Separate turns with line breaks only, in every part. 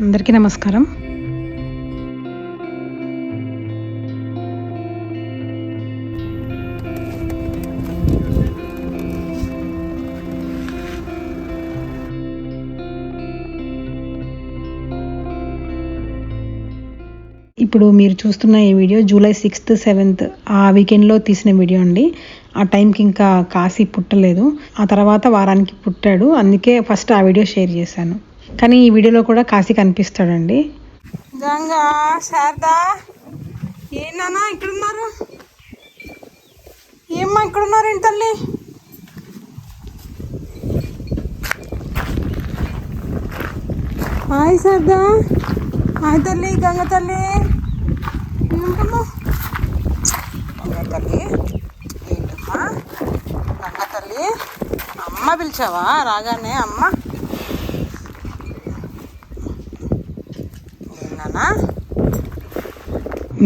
అందరికీ నమస్కారం. ఇప్పుడు మీరు చూస్తున్న ఈ వీడియో జూలై సిక్స్త్ సెవెంత్ ఆ వీకెండ్లో తీసిన వీడియో అండి. ఆ టైంకి ఇంకా కాశీ పుట్టలేదు. ఆ తర్వాత వారానికి పుట్టాడు. అందుకే ఫస్ట్ ఆ వీడియో షేర్ చేశాను. కానీ ఈ వీడియోలో కూడా కాశీ కనిపిస్తాడండి.
గంగా శారదా ఏంటన్నా ఇక్కడ ఉన్నారు ఏమ్మా ఇక్కడ ఉన్నారు ఏంటి తల్లి? హాయ్ శారదా. హాయ్ తల్లి గంగ తల్లి. ఏంటమ్మా గంగ తల్లి ఏంటమ్మా? గంగ తల్లి అమ్మ పిలిచావా? రాగానే అమ్మ ah.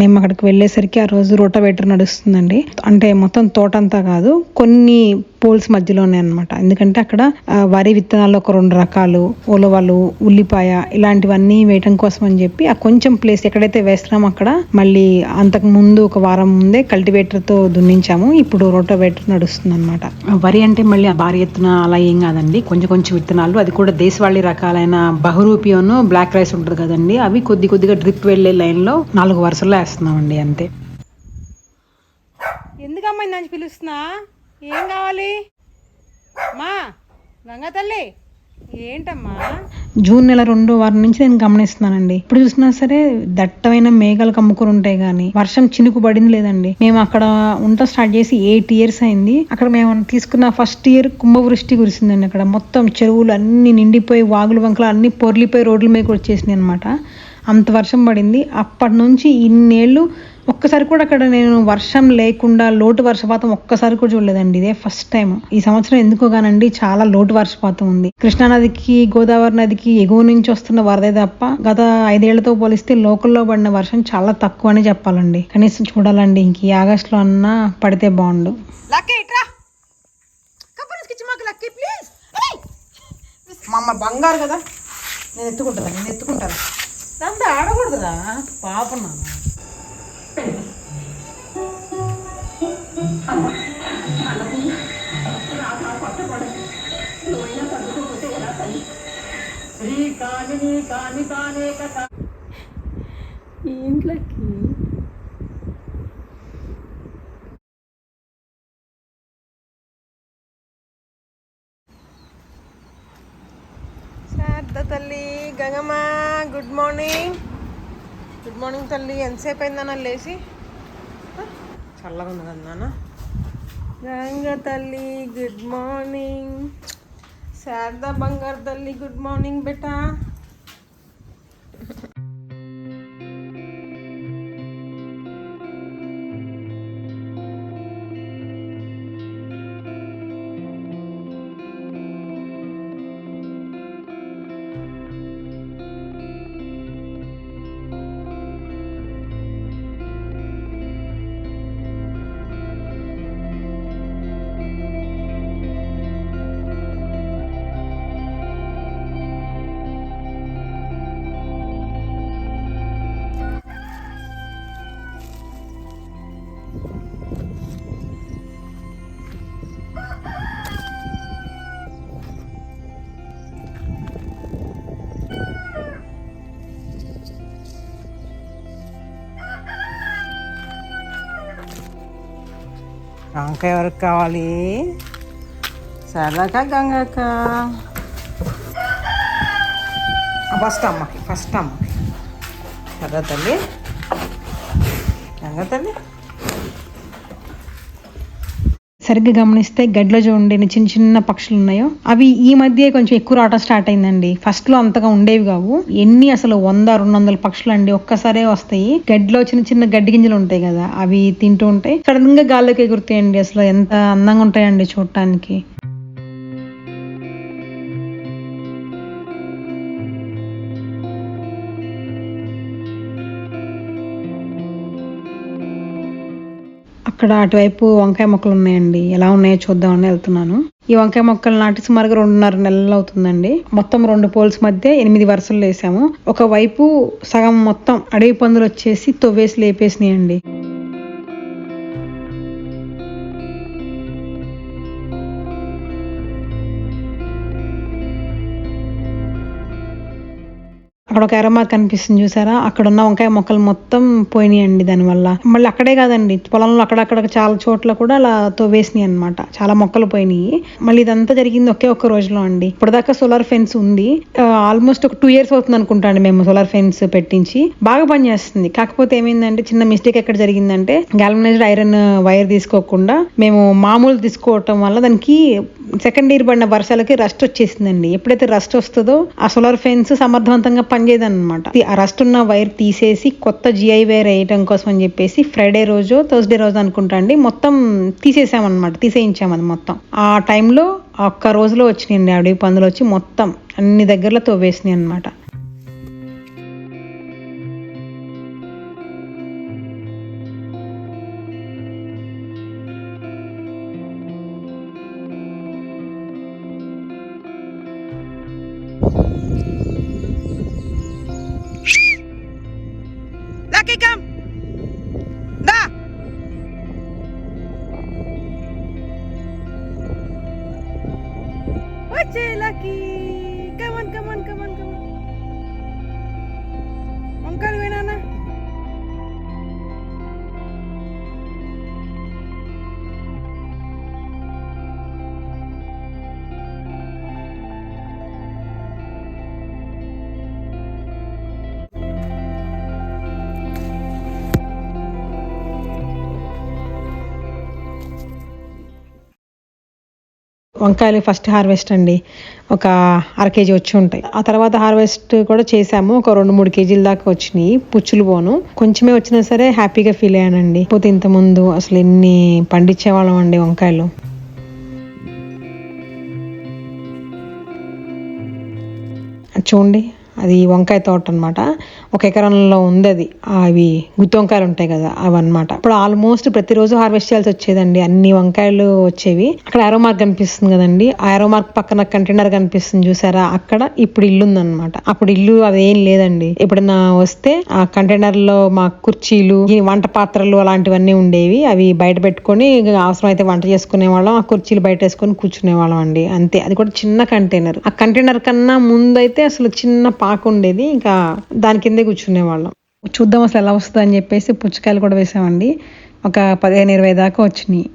మేము అక్కడికి వెళ్ళేసరికి ఆ రోజు రోటవేటర్ నడుస్తుందండి. అంటే మొత్తం తోట అంతా కాదు కొన్ని పోల్స్ మధ్యలోనే అన్నమాట. ఎందుకంటే అక్కడ వరి విత్తనాలు ఒక రెండు రకాలు ఉలవలు ఉల్లిపాయ ఇలాంటివన్నీ వేయటం కోసం అని చెప్పి ఆ కొంచెం ప్లేస్ ఎక్కడైతే వేస్తున్నామో అక్కడ మళ్ళీ అంతకు ముందు ఒక వారం ముందే కల్టివేటర్తో దున్నించాము. ఇప్పుడు రోటోవేటర్ నడుస్తుంది అనమాట వరి అంటే మళ్ళీ భారీ ఎత్తున అలా ఏం కాదండి. కొంచెం కొంచెం విత్తనాలు అది కూడా దేశవాళీ రకాలైన బహురూపియోను బ్లాక్ రైస్ ఉంటుంది కదండి. అవి కొద్ది కొద్దిగా డ్రిప్ వెళ్ళే లైన్లో నాలుగు వరుసల్లో వేస్తున్నామండి అంతే.
ఎందుకమ్మా ఇందని పిలుస్తున్నా? ఏం కావాలి? మా గంగా తల్లి ఏంటమ్మా?
జూన్ నెల రెండో వారం నుంచి నేను గమనిస్తున్నానండి. ఇప్పుడు చూసినా సరే దట్టమైన మేఘాలు కమ్ముకుని ఉంటాయి కానీ వర్షం చినుకు పడింది లేదండి. మేము అక్కడ ఉంట స్టార్ట్ చేసి ఎయిట్ ఇయర్స్ అయింది. అక్కడ మేము తీసుకున్న ఫస్ట్ ఇయర్ కుంభవృష్టి కురిసిందండి అక్కడ. మొత్తం చెరువులు అన్ని నిండిపోయి వాగులు వంకలు అన్ని పొర్లిపోయి రోడ్ల మీద వచ్చేసినాయి అనమాట అంత వర్షం పడింది. అప్పటి నుంచి ఇన్నేళ్ళు ఒక్కసారి కూడా అక్కడ నేను వర్షం లేకుండా లోటు వర్షపాతం ఒక్కసారి కూడా చూడలేదండి. ఇదే ఫస్ట్ టైం ఈ సంవత్సరం ఎందుకో కానండి చాలా లోటు వర్షపాతం ఉంది. కృష్ణానదికి గోదావరి నదికి ఎగువ నుంచి వస్తున్న వరదే తప్ప గత ఐదేళ్ళతో పోలిస్తే లోకల్లో పడిన వర్షం చాలా తక్కువ అని చెప్పాలండి. కనీసం చూడాలండి ఇంక ఈ ఆగస్టులో అన్నా పడితే బాగుండు.
లక్కీ మా అమ్మ బంగారు కదా. నేను ఎత్తుకుంటాను నేను ఎత్తుకుంటాను. దాంతో ఆడకూడదురా పాపం నాన్న. ఏంట్లకి శారద తల్లి Gangamma. Good morning good morning తల్లి. ఎంతసేపు అయిందన్న లేచి? చల్లగా ఉంది కదా నాన్న. గంగ తల్లి గుడ్ మార్నింగ్ శారద బంగారు తల్లి గుడ్ మార్నింగ్ బేటా. వంకాయ ఎవరికి కావాలి సరదాకా గంగక్క ఫస్ట్ అమ్మకి ఫస్ట్ అమ్మకి సరదా తల్లి గంగ తల్లి
సరిగ్గా గమనిస్తే గడ్లో చూడండి చిన్న చిన్న పక్షులు ఉన్నాయో అవి ఈ మధ్య కొంచెం ఎక్కువ రావటం స్టార్ట్ అయిందండి. ఫస్ట్లో అంతగా ఉండేవి కావు. ఎన్ని అసలు వంద రెండు వందల పక్షులు అండి ఒక్కసారే వస్తాయి. గడ్డిలో చిన్న చిన్న గడ్డి గింజలు ఉంటాయి కదా అవి తింటూ ఉంటాయి. సడన్గా గాల్లోకి ఎగురుతాయండి అసలు ఎంత అందంగా ఉంటాయండి చూడటానికి. అక్కడ అటువైపు వంకాయ మొక్కలు ఉన్నాయండి. ఎలా ఉన్నాయో చూద్దామని వెళ్తున్నాను. ఈ వంకాయ మొక్కలు నాటి సుమారుగా రెండున్నర నెలలు అవుతుందండి. మొత్తం రెండు పోల్స్ మధ్య ఎనిమిది వరుసలు వేసాము. ఒక వైపు సగం మొత్తం అడవి పందులు వచ్చేసి తొవ్వేసి లేపేసినాయండి. అక్కడ ఒక ఎర్ర కనిపిస్తుంది చూసారా? అక్కడ ఉన్న వంకాయ మొక్కలు మొత్తం పోయినాయండి దానివల్ల. మళ్ళీ అక్కడే కాదండి పొలంలో అక్కడక్కడ చాలా చోట్ల కూడా అలా తోవేసినాయి అనమాట చాలా మొక్కలు పోయినాయి. మళ్ళీ ఇదంతా జరిగింది ఒకే ఒక్క రోజులో అండి. ఇప్పటిదాకా సోలార్ ఫెన్స్ ఉంది. ఆల్మోస్ట్ ఒక టూ ఇయర్స్ అవుతుంది అనుకుంటా అండి మేము సోలార్ ఫెన్స్ పెట్టించి. బాగా పనిచేస్తుంది కాకపోతే ఏమైందంటే చిన్న మిస్టేక్ ఎక్కడ జరిగిందంటే గాల్వనైజ్డ్ ఐరన్ వైర్ తీసుకోకుండా మేము మామూలు తీసుకోవటం వల్ల దానికి సెకండ్ ఇయర్ పడిన వర్షాలకి రస్ట్ వచ్చేసిందండి. ఎప్పుడైతే రస్ట్ వస్తుందో ఆ సోలార్ ఫెన్స్ సమర్థవంతంగా పనిచేయదనమాట ఆ రస్ట్ ఉన్న వైర్ తీసేసి కొత్త జిఐ వైర్ వేయటం కోసం అని చెప్పేసి ఫ్రైడే రోజు థర్స్డే రోజు అనుకుంటా అండి మొత్తం తీసేసామన్నమాట తీసేయించాం అది మొత్తం. ఆ టైంలో ఒక్క రోజులో వచ్చినాయండి అడవి పందులు వచ్చి మొత్తం అన్ని దగ్గరలో తోవేసినాయి అనమాట
వంకాయలు
ఫస్ట్ హార్వెస్ట్ అండి. ఒక అర కేజీ వచ్చి ఉంటాయి. ఆ తర్వాత హార్వెస్ట్ కూడా చేసాము. ఒక రెండు మూడు కేజీల దాకా వచ్చినాయి. పుచ్చులు పోను. కొంచెమే వచ్చినా సరే హ్యాపీగా ఫీల్ అయ్యానండి. పోతే ఇంతముందు అసలు ఎన్ని పండించేవాళ్ళం అండి వంకాయలు. చూడండి. అది వంకాయ తోట అనమాట ఒక ఎకరంలో ఉంది అది అవి గుత్తి వంకాయలు ఉంటాయి కదా అవి ఇప్పుడు ఆల్మోస్ట్ ప్రతిరోజు హార్వెస్ట్ చేయాల్సి వచ్చేదండి. అన్ని వంకాయలు వచ్చేవి. అక్కడ ఆరో మార్క్ కనిపిస్తుంది కదండి. ఆరో మార్క్ పక్కన కంటైనర్ కనిపిస్తుంది చూసారా? అక్కడ ఇప్పుడు ఇల్లు ఉందన్నమాట. అప్పుడు ఇల్లు అదేం లేదండి. ఎప్పుడన్నా వస్తే ఆ కంటైనర్లో మా కుర్చీలు వంట పాత్రలు అలాంటివన్నీ ఉండేవి. అవి బయట పెట్టుకొని అవసరం అయితే వంట చేసుకునే వాళ్ళం ఆ కుర్చీలు బయట వేసుకొని కూర్చునే వాళ్ళం అండి. అంతే. అది కూడా చిన్న కంటైనర్ ఆ కంటైనర్ కన్నా ముందైతే అసలు చిన్న పాక ఉండేది. ఇంకా దాని కింద కూర్చునే వాళ్ళం చూద్దాం అసలు ఎలా వస్తుంది అని చెప్పేసి పుచ్చకాయలు కూడా వేసామండి. ఒక పదిహేను ఇరవై దాకా వచ్చినాయి.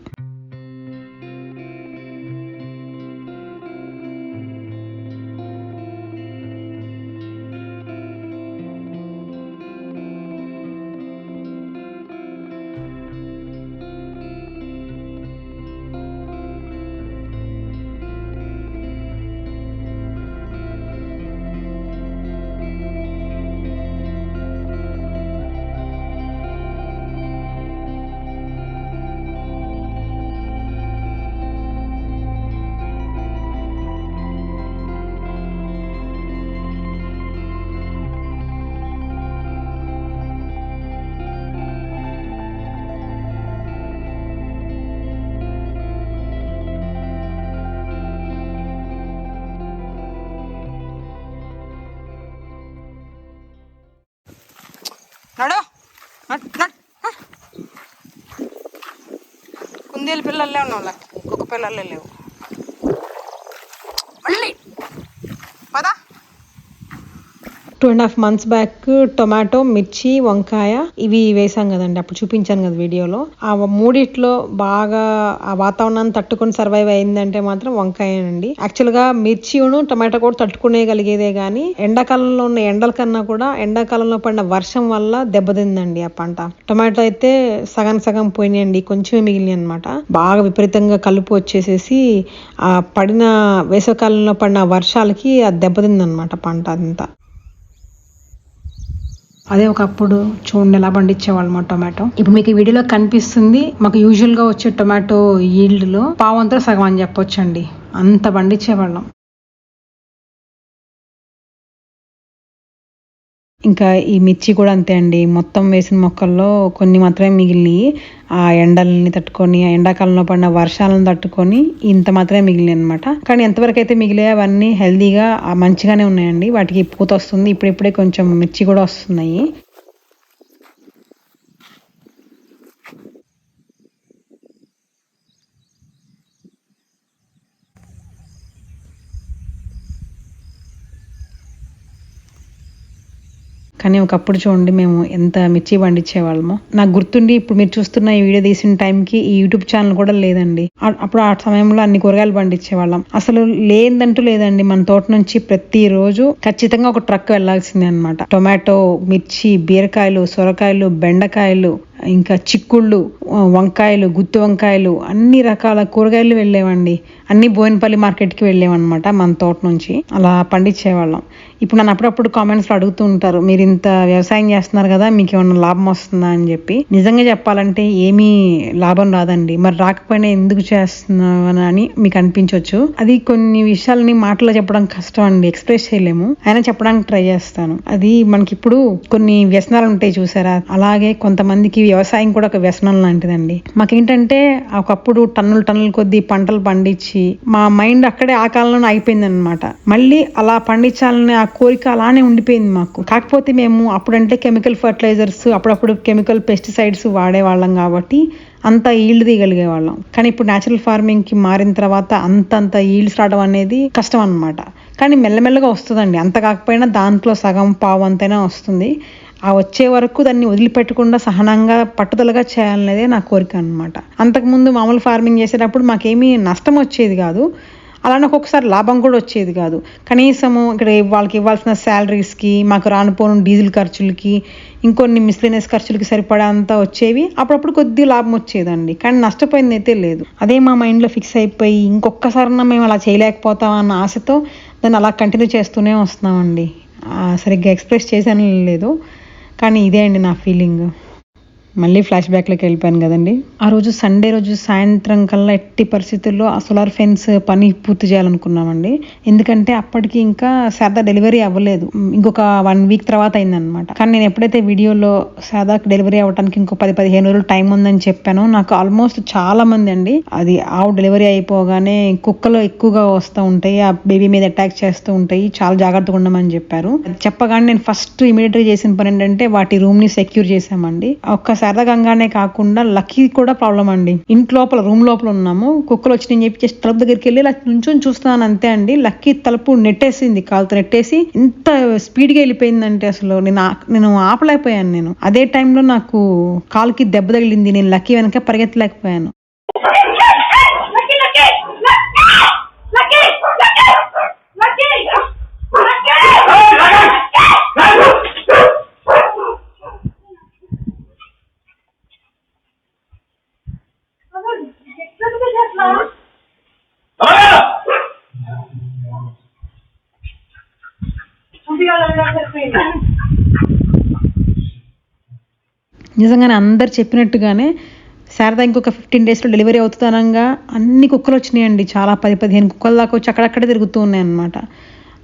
నడు. కుందేలు పిల్లలే ఉన్నావు లక్కీ ఇంకొక పిల్లలే లేవు మళ్ళీ పదా
two and half months back tomato మిర్చి వంకాయ ఇవి వేసాం కదండి. అప్పుడు చూపించాను కదా వీడియోలో. ఆ మూడిట్లో బాగా ఆ వాతావరణాన్ని తట్టుకొని సర్వైవ్ అయిందంటే మాత్రం వంకాయనండి. యాక్చువల్గా మిర్చిను టొమాటో కూడా తట్టుకునేగలిగేదే కానీ ఎండాకాలంలో ఉన్న ఎండల కన్నా కూడా ఎండాకాలంలో పడిన వర్షం వల్ల దెబ్బతిందండి ఆ పంట. టొమాటో అయితే సగం సగం పోయినాయండి. కొంచెమే మిగిలినాయి అనమాట బాగా విపరీతంగా కలుపు వచ్చేసేసి ఆ పడిన వేసవకాలంలో పడిన వర్షాలకి అది దెబ్బతిందనమాట పంట అంతా. అదే ఒకప్పుడు చూడండి ఎలా పండించేవాళ్ళు మా టొమాటో. ఇప్పుడు మీకు ఈ వీడియోలో కనిపిస్తుంది మాకు యూజువల్గా వచ్చే టొమాటో ఈల్డ్లో పావంతా సగం అని చెప్పొచ్చండి. అంత పండించేవాళ్ళం. ఇంకా ఈ మిర్చి కూడా అంతే అండి. మొత్తం వేసిన మొక్కల్లో కొన్ని మాత్రమే మిగిలినాయి. ఆ ఎండల్ని తట్టుకొని ఆ ఎండాకాలంలో పడిన వర్షాలను తట్టుకొని ఇంత మాత్రమే మిగిలినాయి అనమాట కానీ ఎంతవరకు అయితే మిగిలే అవన్నీ హెల్దీగా మంచిగానే ఉన్నాయండి. వాటికి పూత వస్తుంది. ఇప్పుడిప్పుడే కొంచెం మిర్చి కూడా వస్తున్నాయి. కానీ ఒకప్పుడు చూడండి మేము ఎంత మిర్చి పండించేవాళ్ళము. నాకు గుర్తుండి ఇప్పుడు మీరు చూస్తున్న ఈ వీడియో తీసిన టైంకి ఈ యూట్యూబ్ ఛానల్ కూడా లేదండి. అప్పుడు ఆ సమయంలో అన్ని కూరగాయలు పండించే వాళ్ళం అసలు లేదంటూ లేదండి మన తోట నుంచి ప్రతిరోజు ఖచ్చితంగా ఒక ట్రక్ వెళ్ళాల్సిందే అనమాట టొమాటో మిర్చి బీరకాయలు సొరకాయలు బెండకాయలు ఇంకా చిక్కుళ్ళు వంకాయలు గుత్తి వంకాయలు అన్ని రకాల కూరగాయలు వెళ్ళేవండి. అన్ని బోయినపల్లి మార్కెట్కి వెళ్ళేవన్నమాట మన తోట నుంచి. అలా పండించేవాళ్ళం. ఇప్పుడు నన్ను అప్పుడప్పుడు కామెంట్స్లో అడుగుతూ ఉంటారు మీరు ఇంత వ్యవసాయం చేస్తున్నారు కదా మీకు ఏమైనా లాభం వస్తుందా? అని చెప్పి. నిజంగా చెప్పాలంటే ఏమీ లాభం రాదండి. మరి రాకపోయినా ఎందుకు చేస్తున్నామని అని మీకు అనిపించవచ్చు అది కొన్ని విషయాలని మాటలో చెప్పడం కష్టం అండి ఎక్స్ప్రెస్ చేయలేము. అయినా చెప్పడానికి ట్రై చేస్తాను. అది మనకి ఇప్పుడు కొన్ని వ్యసనాలు ఉంటాయి చూసారా? అలాగే కొంతమందికి వ్యవసాయం కూడా ఒక వ్యసనం లాంటిదండి. మాకేంటంటే ఒకప్పుడు టన్నులు టన్నుల కొద్దీ పంటలు పండించి మా మైండ్ అక్కడే ఆ కాలంలోనే అయిపోయింది అనమాట మళ్ళీ అలా పండించాలని ఆ కోరిక అలానే ఉండిపోయింది మాకు. కాకపోతే మేము అప్పుడంటే కెమికల్ ఫర్టిలైజర్స్ అప్పుడప్పుడు కెమికల్ పెస్టిసైడ్స్ వాడేవాళ్ళం కాబట్టి అంత ఈల్డ్ తీయగలిగే వాళ్ళం కానీ ఇప్పుడు న్యాచురల్ ఫార్మింగ్కి మారిన తర్వాత అంతంత ఈల్డ్స్ రావడం అనేది కష్టం అనమాట కానీ మెల్లమెల్లగా వస్తుందండి. అంత కాకపోయినా దాంట్లో సగం పావు అంతైనా వస్తుంది. ఆ వచ్చే వరకు దాన్ని వదిలిపెట్టకుండా సహనంగా పట్టుదలగా చేయాలనేదే నా కోరిక అనమాట అంతకుముందు మామూలు ఫార్మింగ్ చేసేటప్పుడు మాకేమీ నష్టం వచ్చేది కాదు. అలా నాకు ఒకసారి లాభం కూడా వచ్చేది కాదు. కనీసము ఇక్కడ వాళ్ళకి ఇవ్వాల్సిన శాలరీస్కి మాకు రానుపోను డీజిల్ ఖర్చులకి ఇంకొన్ని మిస్లీనియస్ ఖర్చులకి సరిపడా వచ్చేవి. అప్పుడప్పుడు కొద్ది లాభం వచ్చేదండి. కానీ నష్టపోయింది అయితే లేదు. అదే మా మైండ్లో ఫిక్స్ అయిపోయి ఇంకొకసారన్నా మేము అలా చేయలేకపోతాం అన్న ఆశతో దాన్ని అలా కంటిన్యూ చేస్తూనే వస్తున్నామండి. సరిగ్గా ఎక్స్ప్రెస్ చేశాను లేదు. కానీ ఇదే అండి నా ఫీలింగ్. మళ్ళీ ఫ్లాష్ బ్యాక్లోకి వెళ్ళిపోయాను కదండి. ఆ రోజు సండే రోజు సాయంత్రం కల్లా ఎట్టి పరిస్థితుల్లో ఆ సోలార్ ఫెన్స్ పని పూర్తి చేయాలనుకున్నామండి. ఎందుకంటే అప్పటికి ఇంకా శారదా డెలివరీ అవ్వలేదు. ఇంకొక వన్ వీక్ తర్వాత అయిందనమాట కానీ నేను ఎప్పుడైతే వీడియోలో శారదాకి డెలివరీ అవ్వడానికి ఇంకో పది పదిహేను రోజులు టైం ఉందని చెప్పానో నాకు ఆల్మోస్ట్ చాలా మంది అండి అది ఆవు డెలివరీ అయిపోగానే కుక్కలు ఎక్కువగా వస్తూ ఉంటాయి ఆ బేబీ మీద అటాక్ చేస్తూ ఉంటాయి చాలా జాగ్రత్తగా ఉండమని చెప్పారు. అది చెప్పగానే నేను ఫస్ట్ ఇమీడియట్గా చేసిన పని ఏంటంటే వాటి రూమ్ని సెక్యూర్ చేసామండి ఒక్కసారి సరదాగంగానే కాకుండా లక్కీ కూడా ప్రాబ్లం అండి. ఇంటి లోపల రూమ్ లోపల ఉన్నాము. కుక్కలు వచ్చి చెప్పి జస్ట్ తలుపు దగ్గరికి వెళ్ళి ఇలా నుంచొని చూస్తున్నాను అంతే అండి. లక్కీ తలుపు నెట్టేసింది కాలుతో నెట్టేసి ఇంత స్పీడ్గా వెళ్ళిపోయిందంటే అసలు నేను ఆ- నేను ఆపలేకపోయాను నేను. అదే టైంలో నాకు కాలుకి దెబ్బ తగిలింది నేను లక్కీ వెనక పరిగెత్తలేకపోయాను. నిజంగానే అందరు చెప్పినట్టుగానే శారదా ఇంకొక ఫిఫ్టీన్ డేస్లో డెలివరీ అవుతుందనంగా అన్ని కుక్కలు వచ్చినాయండి. చాలా పది పదిహేను కుక్కల దాకా వచ్చి అక్కడక్కడే తిరుగుతూ ఉన్నాయన్నమాట.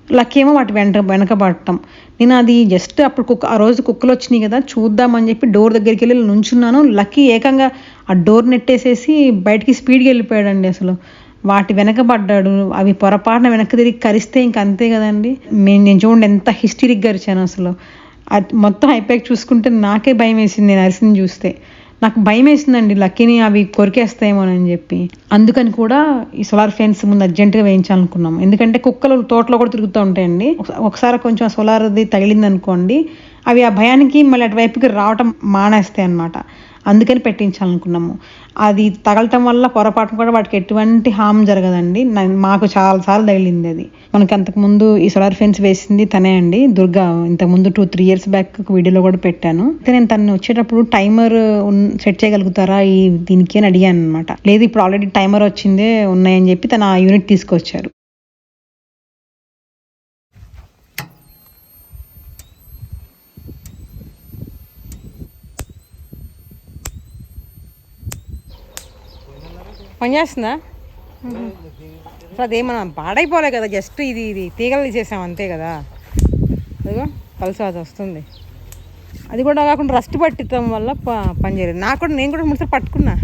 లక్కీ ఏమో వాటి వెంట వెనకబడటం. నేను అది జస్ట్ అప్పుడు కుక్క ఆ రోజు కుక్కలు వచ్చినాయి కదా చూద్దామని చెప్పి డోర్ దగ్గరికి వెళ్ళి నుంచున్నాను. లక్కీ ఏకంగా ఆ డోర్ నెట్టేసేసి బయటికి స్పీడ్గా వెళ్ళిపోయాడండి అసలు. వాటి వెనకబడ్డాడు అవి పొరపాటున వెనక్కి తిరిగి కరిస్తే ఇంక అంతే కదండి. నేను నేను చూడండి ఎంత హిస్టరిక్గా అరిచాను అసలు. అది మొత్తం అయిపోయాక చూసుకుంటే నాకే భయం వేసింది నేను అరిసింది చూస్తే. నాకు భయం వేసిందండి లక్కీని అవి కొరికేస్తాయేమోనని చెప్పి. అందుకని కూడా ఈ సోలార్ ఫెన్స్ ముందు అర్జెంటుగా వేయించాలనుకున్నాం ఎందుకంటే కుక్కలు తోటలో కూడా తిరుగుతూ ఉంటాయండి. ఒకసారి కొంచెం సోలార్ది తగిలింది అనుకోండి అవి ఆ భయానికి మళ్ళీ అటువైపుకి రావటం మానేస్తాయి అన్నమాట అందుకని పెట్టించాలనుకున్నాము. అది తగలటం వల్ల పొరపాటు కూడా వాటికి ఎటువంటి హామ్ జరగదండి. మాకు చాలా సార్లు తగిలింది అది. మనకి అంతకుముందు ఈ సోలార్ ఫెన్స్ వేసింది తనే అండి. దుర్గా ఇంతకుముందు టూ త్రీ ఇయర్స్ బ్యాక్ వీడియోలో కూడా పెట్టాను. అయితే నేను తను వచ్చేటప్పుడు టైమర్ సెట్ చేయగలుగుతారా? ఈ దీనికి అని అడిగాను అనమాట లేదు ఇప్పుడు ఆల్రెడీ టైమర్ వచ్చిందే ఉన్నాయని చెప్పి తను ఆ యూనిట్ తీసుకొచ్చారు.
పని చేస్తుందా అసలు అదేమన్నా పాడైపోలే కదా జస్ట్ ఇది ఇది తీగలు తీసేసాం అంతే కదా. అదిగో కలిసి అది వస్తుంది. అది కూడా కాకుండా రస్ట్ పట్టించడం వల్ల ప- పని చేయలేదు. నాకు కూడా నేను కూడా ముడిసారి పట్టుకున్నా.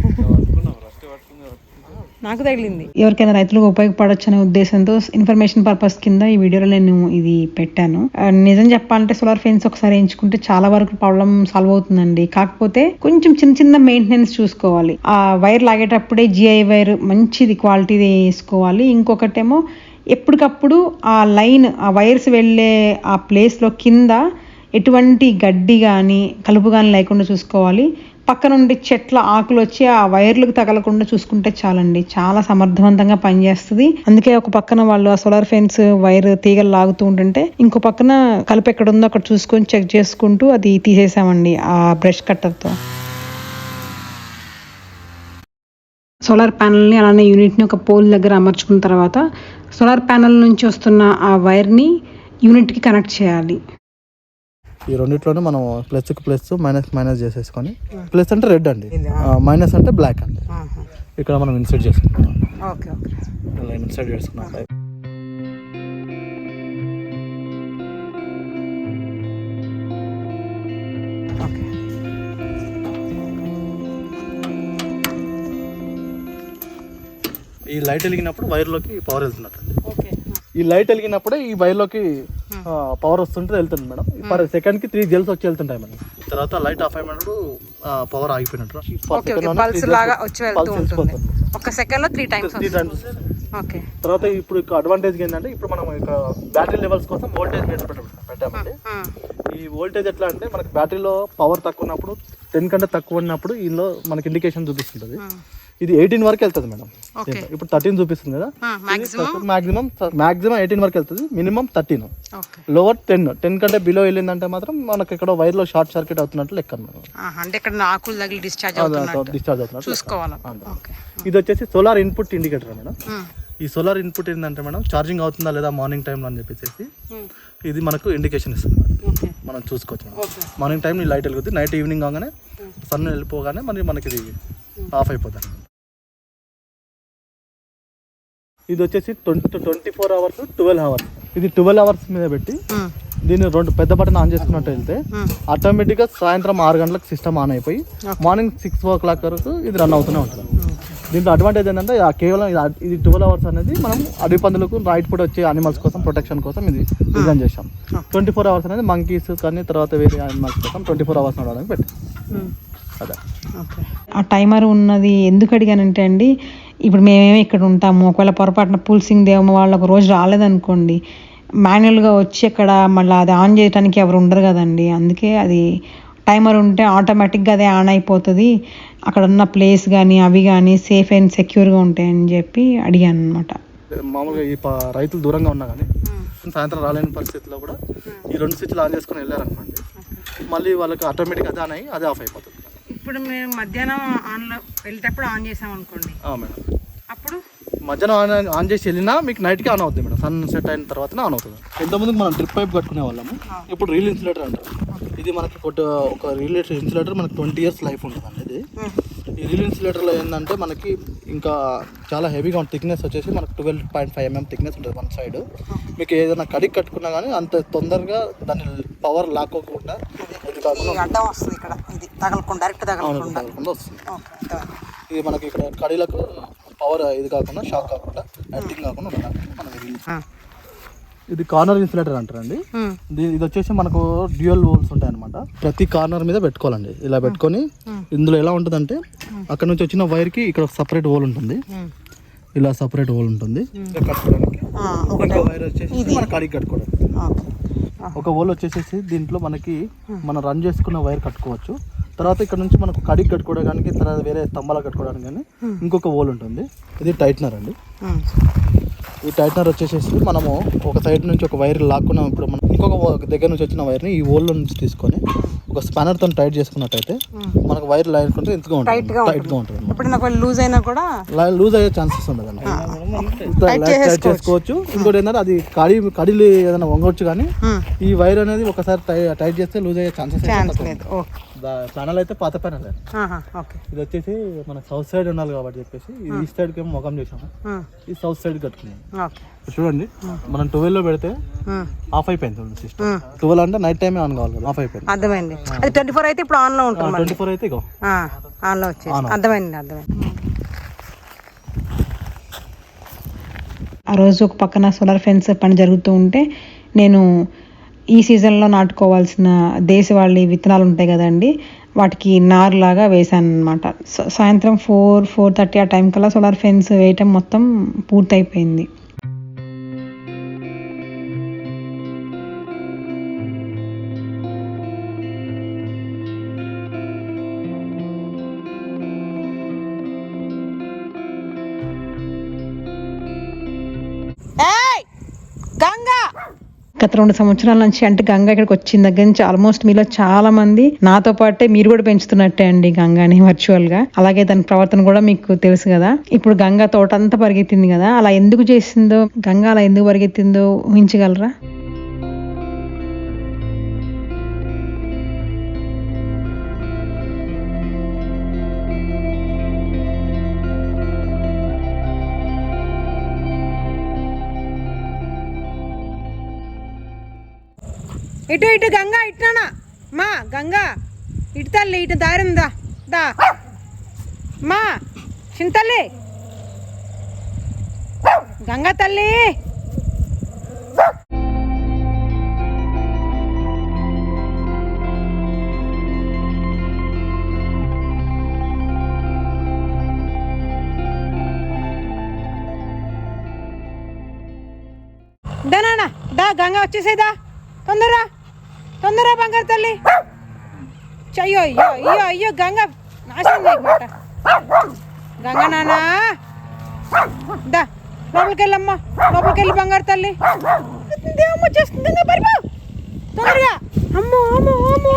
నాకు తగిలింది.
ఎవరికైనా రైతులకు ఉపయోగపడొచ్చు అనే ఉద్దేశంతో ఇన్ఫర్మేషన్ పర్పస్ కింద ఈ వీడియోలో నేను ఇది పెట్టాను. నిజం చెప్పాలంటే సోలార్ ఫెన్స్ ఒకసారి ఎంచుకుంటే చాలా వరకు ప్రాబ్లం సాల్వ్ అవుతుందండి. కాకపోతే కొంచెం చిన్న చిన్న మెయింటెనెన్స్ చూసుకోవాలి. ఆ వైర్ లాగేటప్పుడే జిఐ వైర్ మంచిది క్వాలిటీది వేసుకోవాలి. ఇంకొకటేమో ఎప్పటికప్పుడు ఆ లైన్ ఆ వైర్స్ వెళ్ళే ఆ ప్లేస్లో కింద ఎటువంటి గడ్డి కానీ కలుపు కానీ లేకుండా చూసుకోవాలి. పక్క నుండి చెట్ల ఆకులు వచ్చి ఆ వైర్లకు తగలకుండా చూసుకుంటే చాలండి. చాలా సమర్థవంతంగా పనిచేస్తుంది. అందుకే ఒక పక్కన వాళ్ళు ఆ సోలార్ ఫెన్స్ వైర్ తీగలు లాగుతూ ఉంటుంటే ఇంకో పక్కన కలుపు ఎక్కడ ఉందో అక్కడ చూసుకొని చెక్ చేసుకుంటూ అది తీసేసామండి ఆ బ్రష్ కట్టర్తో. సోలార్ ప్యానల్ని అలానే యూనిట్ని ఒక పోల్ దగ్గర అమర్చుకున్న తర్వాత సోలార్ ప్యానల్ నుంచి వస్తున్న ఆ వైర్ని యూనిట్కి కనెక్ట్ చేయాలి.
ఈ రెండిట్లోనే మనం ప్లస్ ప్లస్ మైనస్ మైనస్ చేసేసుకొని ప్లస్ అంటే రెడ్ అండి. మైనస్ అంటే బ్లాక్ అండి. ఇక్కడ మనం ఇన్సర్ట్ చేసుకుంటాం ఇలా ఇన్సర్ట్ చేసుకున్నాం ఈ లైట్ వెలిగినప్పుడు వైర్లోకి పవర్ వెళ్తున్నట్టు
ఓకే.
ఈ లైట్ వెలిగినప్పుడే ఈ వైర్లోకి పవర్ వస్తుంటే వెళ్తుంది మేడం. పర్ సెకండ్కి త్రీ జెల్స్ వచ్చి వెళ్తుంటాయి మేడం. తర్వాత లైట్ ఆఫ్ అయినప్పుడు పవర్ ఆగిపోయినట్టు
ఓకే ఓకే పల్స్ లాగా వచ్చి వెళ్తూ ఉంటుంది. ఒక సెకండ్లో three times
three times
okay
తర్వాత ఇప్పుడు అడ్వాంటేజ్ ఏంటంటే ఇప్పుడు మనం ఇక్కడ బ్యాటరీ లెవెల్స్ కోసం వోల్టేజ్ మీటర్ పెట్టామండి. ఈ వోల్టేజ్ ఎట్లా అంటే మనకి బ్యాటరీలో పవర్ తక్కువ ఉన్నప్పుడు టెన్ కంటే తక్కువ ఉన్నప్పుడు ఇందులో మనకి ఇండికేషన్ చూపిస్తుంటుంది. ఇది ఎయిటీన్ వరకు వెళ్తుంది మేడం. ఇప్పుడు థర్టీన్ చూపిస్తుంది కదా.
మాక్సిమం
మాక్సిమం ఎయిటీన్ వరకు వెళ్తుంది. Minimum thirteen lower ten ten కంటే బిలో వెళ్ళిందంటే మాత్రం మనకి ఇక్కడ వైర్లో షార్ట్ సర్క్యూట్ అవుతున్నట్టు లెక్క మేడం.
అంటే ఇక్కడ ఆకులు తగిలి డిశ్చార్జ్ అవుతున్నట్టు.
డిశ్చార్జ్ అవుతున్నట్టు
చూసుకోవాలి? ఓకే
ఇది వచ్చేసి సోలార్ ఇన్పుట్ ఇండికేటర్ మేడం. ఈ సోలార్ ఇన్పుట్ ఏంటంటే మేడం ఛార్జింగ్ అవుతుందా లేదా మార్నింగ్ టైంలో అని చెప్పేసి ఇది మనకు ఇండికేషన్ ఇస్తుంది మేడం. మనం చూసుకోవచ్చు మేడం. మార్నింగ్ టైం లైట్ వెలుగుతుంది నైట్ ఈవినింగ్ కాగానే సన్ వెళ్ళిపోగానే మరి మనకి ఇది ఆఫ్ అయిపోతుంది. ఇది వచ్చేసి twenty twenty four hours twelve hours. ఇది ట్వెల్వ్ అవర్స్ మీద పెట్టి దీన్ని రెండు పెద్ద బటన్ ఆన్ చేసుకున్నట్టు వెళ్తే ఆటోమేటిక్గా సాయంత్రం ఆరు గంటలకు సిస్టమ్ ఆన్ అయిపోయి మార్నింగ్ సిక్స్ ఓ క్లాక్ వరకు ఇది రన్ అవుతూనే ఉంటుంది. దీంట్లో అడ్వాంటేజ్ ఏంటంటే కేవలం ఇది ట్వెల్వ్ అవర్స్ అనేది మనం అడవి పందులకు రైట్ పూట వచ్చే అనిమల్స్ కోసం ప్రొటెక్షన్ కోసం ఇది డిజైన్ చేసాం ట్వంటీ ఫోర్ అవర్స్ అనేది మంకీస్ కానీ తర్వాత వేరే అనిమల్స్ కోసం ట్వంటీ ఫోర్ అవర్స్ నడవడానికి పెట్టి. అదే.
ఆ టైమర్ ఉన్నది ఎందుకు అడిగానంటే అండి ఇప్పుడు మేమేమో ఇక్కడ ఉంటాము. ఒకవేళ పొరపాటున పూల్సింగ్ దేవమ్మ వాళ్ళు ఒక రోజు రాలేదనుకోండి మాన్యువల్గా వచ్చి అక్కడ మళ్ళీ అది ఆన్ చేయడానికి ఎవరు ఉండరు కదండి. అందుకే అది టైమర్ ఉంటే ఆటోమేటిక్గా అదే ఆన్ అయిపోతుంది. అక్కడ ఉన్న ప్లేస్ కానీ అవి కానీ సేఫ్ అండ్ సెక్యూర్గా ఉంటాయని చెప్పి అడిగాను అనమాట
మామూలుగా ఈ రైతులు దూరంగా ఉన్నా కానీ సాయంత్రం రాలేని పరిస్థితిలో కూడా ఈ రెండు స్విచ్లు ఆన్ చేసుకొని వెళ్ళారనుకోండి మళ్ళీ వాళ్ళకి ఆటోమేటిక్ అదే ఆన్ అయ్యి అదే ఆఫ్ అయిపోతుంది.
ఇప్పుడు మేము మధ్యాహ్నం ఆన్లో వెళ్ళేటప్పుడు ఆన్ చేసాం అనుకోండి
మేడం.
అప్పుడు
మధ్యాహ్నం ఆన్ ఆన్ చేసి వెళ్ళినా మీకు నైట్కి ఆన్ అవుతుంది మేడం. సన్ సెట్ అయిన తర్వాత ఆన్ అవుతుంది. ఇంతకుముందు మనం డ్రిప్ పైప్ కట్టుకునే వాళ్ళము. ఇప్పుడు రీల్ ఇన్సులేటర్ అంటారు. ఇది మనకి ఒక రీల్ ఇన్సులేటర్ మనకి ట్వంటీ ఇయర్స్ లైఫ్ ఉంటుంది అనేది. ఈ రీల్ ఇన్సులేటర్లో ఏంటంటే మనకి ఇంకా చాలా హెవీగా ఉంటుంది థిక్నెస్ వచ్చేసి మనకి twelve point five mm thickness ఉంటుంది వన్ సైడ్ మీకు ఏదైనా కడిగి కట్టుకున్నా కానీ అంత తొందరగా దాన్ని పవర్ లాక్కోకుండా ఇది కాకుండా
ఈ అడ్డం వస్తుంది ఇక్కడ. ఇది తగలకుండా డైరెక్ట్ తగలకుండా.
తగలకుండా వస్తుంది.
ఓకే అర్థమైంది.
ఇది మనకి ఇక్కడ కడీలకు పవర్ ఇది కాకుండా షాక్ కాకుండా ఎర్తింగ్ కాకుండా ఉండడానికి మనం ఇది కార్నర్ ఇన్సులేటర్ అంటారండి. ఇది వచ్చేసి మనకు డ్యూయల్ హోల్స్ ఉంటాయి అనమాట ప్రతి కార్నర్ మీద పెట్టుకోవాలండి. ఇలా పెట్టుకొని ఇందులో ఎలా ఉంటుందంటే అక్కడ నుంచి వచ్చిన వైర్కి ఇక్కడ సపరేట్ హోల్ ఉంటుంది. ఇలా సపరేట్ హోల్ ఉంటుంది. ఇలా కట్టుకోవడానికి. ఇంకో వైర్ వచ్చేసి మన కడిగి కట్టుకోవడానికి. ఒక హోల్ వచ్చేసేసి దీంట్లో మనకి మనం రన్ చేసుకున్న వైర్ కట్టుకోవచ్చు. తర్వాత ఇక్కడ నుంచి మనకు కడిగి కట్టుకోవడానికి తర్వాత వేరే స్తంభాలు కట్టుకోవడానికి కానీ ఇంకొక హోల్ ఉంటుంది. ఇది టైట్నర్ అండి. ఈ టైట్నర్ వచ్చేసేసి మనము ఒక సైడ్ నుంచి ఒక వైర్ లాక్కున్నాం. ఇప్పుడు మనం ఇంకొక దగ్గర నుంచి వచ్చిన వైర్ని ఈ హోల్లో నుంచి తీసుకొని ఒక స్పానర్తో టైట్ చేసుకున్నట్టయితే మనకు వైర్ లైన్ కొంటే ఎంతగా ఉంటుంది.
టైట్గా
టైట్గా ఉంటుంది
ఇప్పుడు లూజ్ అయినా కూడా
లూజ్ అయ్యే ఛాన్సెస్ ఉండదు
టైట్
టైట్ చేసుకోవచ్చు. ఇంకోటి ఏంటంటే అది కడి కడిలు ఏదైనా వంగవచ్చు కానీ. ఈ వైర్ అనేది ఒకసారి టైట్ చేస్తే లూజ్ అయ్యే ఛాన్సెస్ ప్యానల్ అయితే పాత ప్యానల్. ఇది వచ్చేసి మన సౌత్ సైడ్ ఉండాలి కాబట్టి చెప్పేసి ఈస్ట్ సైడ్కి ఏమో ముఖం చేసాము? ఇది సౌత్ సైడ్ కట్టుకున్నాం. చూడండి మనం 12 లో పెడితే ఆఫ్ అయిపోయింది సిస్టమ్ ట్వెల్వ్ అంటే నైట్ టైమే ఆన్ కావాలి ఆఫ్ అయిపోయింది.
అర్థమైంది. అది ట్వంటీ ఫోర్ అయితే ఇప్పుడు ఆన్లో ఉంటుంది మళ్ళీ.
ట్వంటీ ఫోర్ అయితే ఇగో.
ఆ, ఆన్లో వచ్చేసి. అర్థమైంది అర్థమైంది.
ఆ రోజు ఒక పక్కన సోలార్ ఫెన్స్ పని జరుగుతూ ఉంటే నేను ఈ సీజన్లో నాటుకోవాల్సిన దేశవాళీ విత్తనాలు ఉంటాయి కదండి వాటికి నారులాగా వేసాను అనమాట సాయంత్రం ఫోర్ ఫోర్ థర్టీ ఆ టైం కల్లా సోలార్ ఫెన్స్ వేయటం మొత్తం పూర్తయిపోయింది
Ah!
గత రెండు సంవత్సరాల నుంచి అంటే గంగ ఇక్కడికి వచ్చిన దగ్గర నుంచి ఆల్మోస్ట్ మీలో చాలా మంది నాతో పాటే మీరు కూడా పెంచుతున్నట్టే అండి గంగాని వర్చువల్గా. అలాగే దాని ప్రవర్తన కూడా మీకు తెలుసు కదా. ఇప్పుడు గంగ తోటంతా పరిగెత్తింది కదా. అలా ఎందుకు చేసిందో గంగ అలా ఎందుకు పరిగెత్తిందో ఊహించగలరా?
ఇటు ఇటు గంగా ఇటునా మా గంగా. ఇటు తల్లి ఇటు దారిందా దా మా చింతల్లి. గంగా తల్లి. దా నాన్న. దా గంగా వచ్చేసేదా తొందరరా తొందర బంగారు తల్లి. అయ్యో అయ్యో అయ్యో అయ్యో గంగ. నాశనం చేయమాట గంగ నానా దా లోపలికి వెళ్ళమ్మా లోపలికి వెళ్ళి బంగారు తల్లి దేవమ్మ పరిపో తొందరగా. అమ్మో అమ్మో అమ్మో.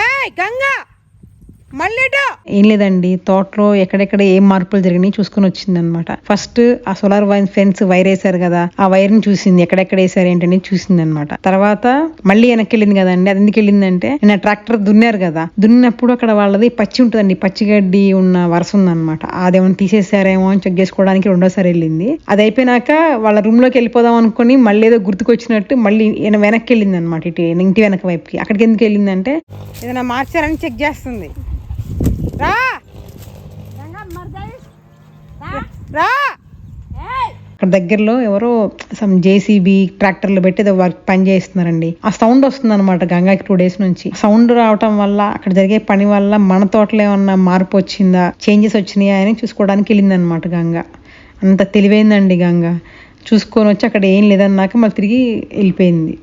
ఏయ్ గంగా.
ఏం లేదండి తోటలో ఎక్కడెక్కడ ఏం మార్పులు జరిగినాయి చూసుకుని వచ్చింది అనమాట ఫస్ట్ ఆ సోలార్ వైన్ ఫెన్స్ వైర్ వేశారు కదా ఆ వైర్ని చూసింది ఎక్కడెక్కడ వేసారు ఏంటని చూసింది అనమాట తర్వాత మళ్ళీ వెనక్కి వెళ్ళింది కదండి అది ఎందుకు వెళ్ళిందంటే నిన్న ట్రాక్టర్ దున్నారు కదా దున్నినప్పుడు అక్కడ వాళ్ళది పచ్చి ఉంటుందండి పచ్చి గడ్డి ఉన్న వరుస ఉందన్నమాట. అదేమన్నా తీసేసారేమో అని చెక్ చేసుకోవడానికి రెండోసారి వెళ్ళింది. అది అయిపోయినాక వాళ్ళ రూమ్లోకి వెళ్ళిపోదాం అనుకుని మళ్ళీ ఏదో గుర్తుకొచ్చినట్టు మళ్ళీ వెనక్కి వెళ్ళింది అనమాట ఇటు ఇంటి వెనక వైపుకి. అక్కడికి ఎందుకు వెళ్ళిందంటే
ఏదైనా మార్చారని చెక్ చేస్తుంది. రా. రా.
అక్కడ దగ్గరలో ఎవరో సమ్ జేసీబీ ట్రాక్టర్లు పెట్టి ఏదో వర్క్ పని చేస్తున్నారండి. ఆ సౌండ్ వస్తుంది అనమాట గంగాకి టూ డేస్ నుంచి. సౌండ్ రావటం వల్ల అక్కడ జరిగే పని వల్ల మన తోటలో ఏమన్నా మార్పు వచ్చిందా చేంజెస్ వచ్చినాయా అని చూసుకోవడానికి వెళ్ళింది అనమాట గంగ. అంత తెలివైందండి గంగ. చూసుకొని వచ్చి అక్కడ ఏం లేదన్నాక మళ్ళీ తిరిగి వెళ్ళిపోయింది.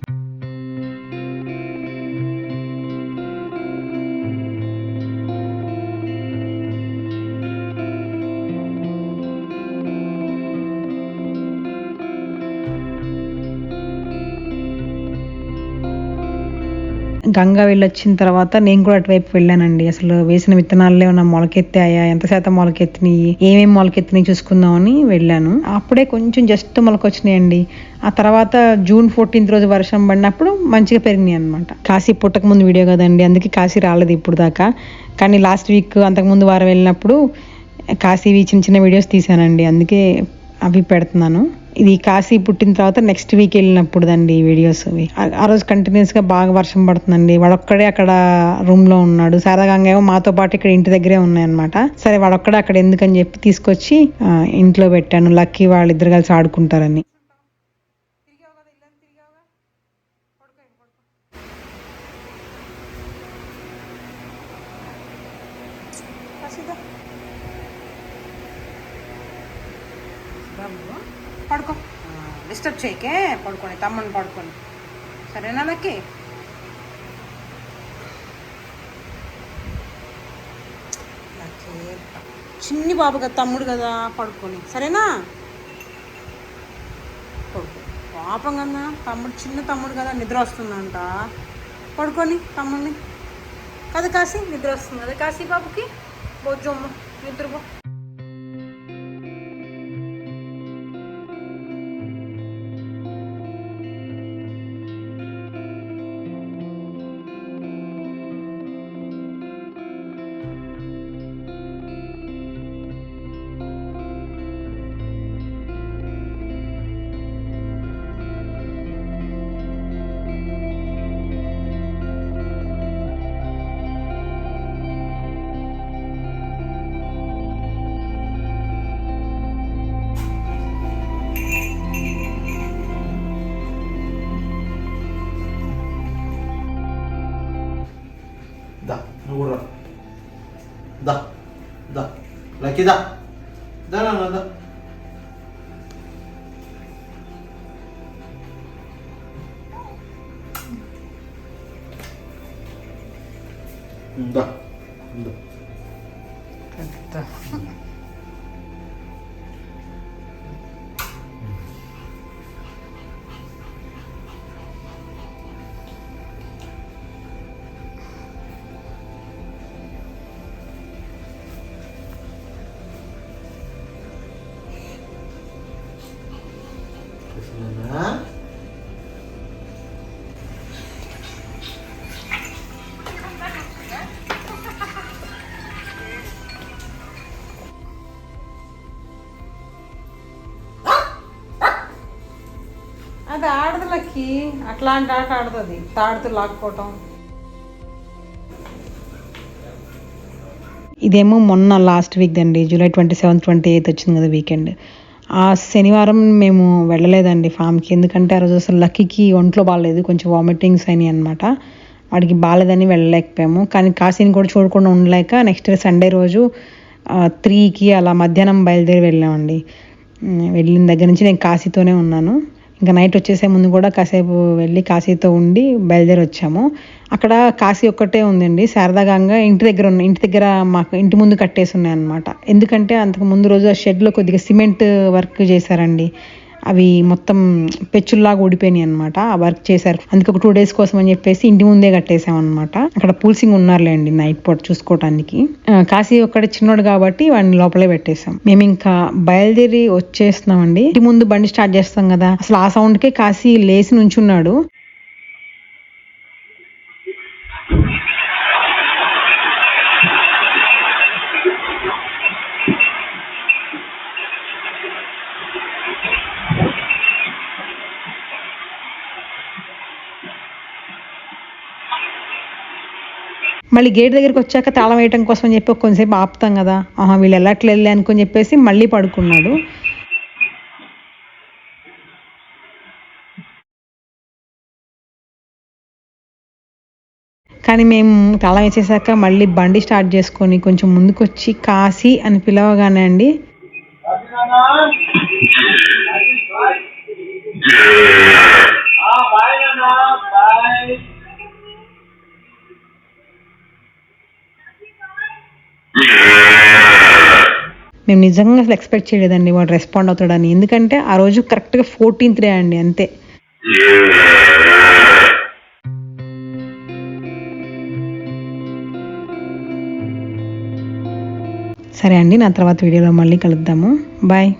గంగా వెళ్ళొచ్చిన తర్వాత నేను కూడా అటువైపు వెళ్ళానండి. అసలు వేసిన విత్తనాలు ఏమన్నా మొలకెత్తాయా? ఎంత శాతం మొలకెత్తినాయి? ఏమేమి మొలకెత్తినాయి చూసుకుందామని వెళ్ళాను. అప్పుడే కొంచెం జస్ట్ మొలకొచ్చినాయండి. ఆ తర్వాత జూన్ ఫోర్టీన్త్ రోజు వర్షం పడినప్పుడు మంచిగా పెరిగినాయి అనమాట కాశీ పుట్టక ముందు వీడియో కదండి. అందుకే కాశీ రాలేదు ఇప్పుడు దాకా. కానీ లాస్ట్ వీక్ అంతకుముందు వారం వెళ్ళినప్పుడు కాశీవి చిన్న చిన్న వీడియోస్ తీసానండి అందుకే అవి పెడుతున్నాను. ఇది కాశీ పుట్టిన తర్వాత నెక్స్ట్ వీక్ వెళ్ళినప్పుడు దండి ఈ వీడియోస్. ఆ- రోజు కంటిన్యూస్గా బాగా వర్షం పడుతుందండి. వాడొక్కడే అక్కడ రూమ్లో ఉన్నాడు. శారదాంగ ఏమో మాతో పాటు ఇక్కడ ఇంటి దగ్గరే ఉన్నాయన్నమాట. సరే వాడొక్కడే అక్కడ ఎందుకని చెప్పి తీసుకొచ్చి ఇంట్లో పెట్టాను. లక్కీ వాళ్ళిద్దరు కలిసి ఆడుకుంటారని.
పడుకో. డిస్టర్బ్ చేయకే పడుకోండి తమ్ముని పడుకోని. సరేనా లక్కి? లక్కీ చిన్ని బాబు కదా తమ్ముడు కదా పడుకొని. సరేనా? పడుకో. పాపం కదా తమ్ముడు చిన్న తమ్ముడు కదా నిద్ర వస్తుందంట. పడుకొని తమ్ముడిని. కదా కాసి నిద్ర వస్తుంది. కదా కాసి బాబుకి? బొజ్జమ్మ నిద్రపో.
లక్కీదా దా నాన్న, దా.
అది ఆడదు అట్లాంటి ఆట ఆడుతుంది తాడుతూ లాక్కోవటం.
ఇదేమో మొన్న లాస్ట్ వీక్ అండి. July twenty seventh twenty eighth వచ్చింది కదా వీకెండ్ ఆ శనివారం మేము వెళ్ళలేదండి ఫామ్కి ఎందుకంటే ఆ రోజు అసలు లక్కీకి ఒంట్లో బాగాలేదు కొంచెం వామిటింగ్స్ అయినాయి అనమాట వాడికి బాగాలేదని వెళ్ళలేకపోయాము. కానీ కాశీని కూడా చూడకుండా ఉండలేక నెక్స్ట్ సండే రోజు త్రీకి అలా మధ్యాహ్నం బయలుదేరి వెళ్ళామండి. వెళ్ళిన దగ్గర నుంచి నేను కాశీతోనే ఉన్నాను. ఇంకా నైట్ వచ్చేసే ముందు కూడా కాసేపు వెళ్ళి కాశీతో ఉండి బయలుదేరి వచ్చాము. అక్కడ కాశీ ఒక్కటే ఉందండి. శారదాగంగా ఇంటి దగ్గర ఉన్న ఇంటి దగ్గర మాకు ఇంటి ముందు కట్టేసి ఉన్నాయన్నమాట. ఎందుకంటే అంతకు ముందు రోజు ఆ షెడ్లో కొద్దిగా సిమెంట్ వర్క్ చేశారండి. అవి మొత్తం పెచ్చుల్లాగా ఊడిపోయినాయి అనమాట ఆ వర్క్ చేశారు. అందుకే ఒక టూ డేస్ కోసం అని చెప్పేసి ఇంటి ముందే కట్టేసాం అనమాట అక్కడ పూల్సింగ్ ఉన్నారులేండి నైట్ పూట చూసుకోవటానికి కాశీ ఒక్కడ చిన్నోడు కాబట్టి వాడిని లోపలే పెట్టేసాం మేము ఇంకా బయలుదేరి వచ్చేస్తున్నామండి. ఇంటి ముందు బండి స్టార్ట్ చేస్తాం కదా. అసలు ఆ సౌండ్కే కాశీ లేచి నుంచున్నాడు. మళ్ళీ గేట్ దగ్గరికి వచ్చాక తాళం వేయటం కోసం అని చెప్పి కొంచెంసేపు ఆపుతాం కదా. ఆహా వీళ్ళు వెళ్ళట్లేదు అనుకుని చెప్పేసి మళ్ళీ పడుకున్నాడు. కానీ మేము తాళం వేసేసాక మళ్ళీ బండి స్టార్ట్ చేసుకొని కొంచెం ముందుకు వచ్చి అని పిలవగానే అండి. మేము నిజంగా అసలు ఎక్స్పెక్ట్ చేయలేదండి వాడు రెస్పాండ్ అవుతాడని. ఎందుకంటే ఆ రోజు కరెక్ట్గా ఫోర్టీన్త్ డే అండి అంతే. సరే అండి నా తర్వాత వీడియోలో మళ్ళీ కలుద్దాము. బాయ్.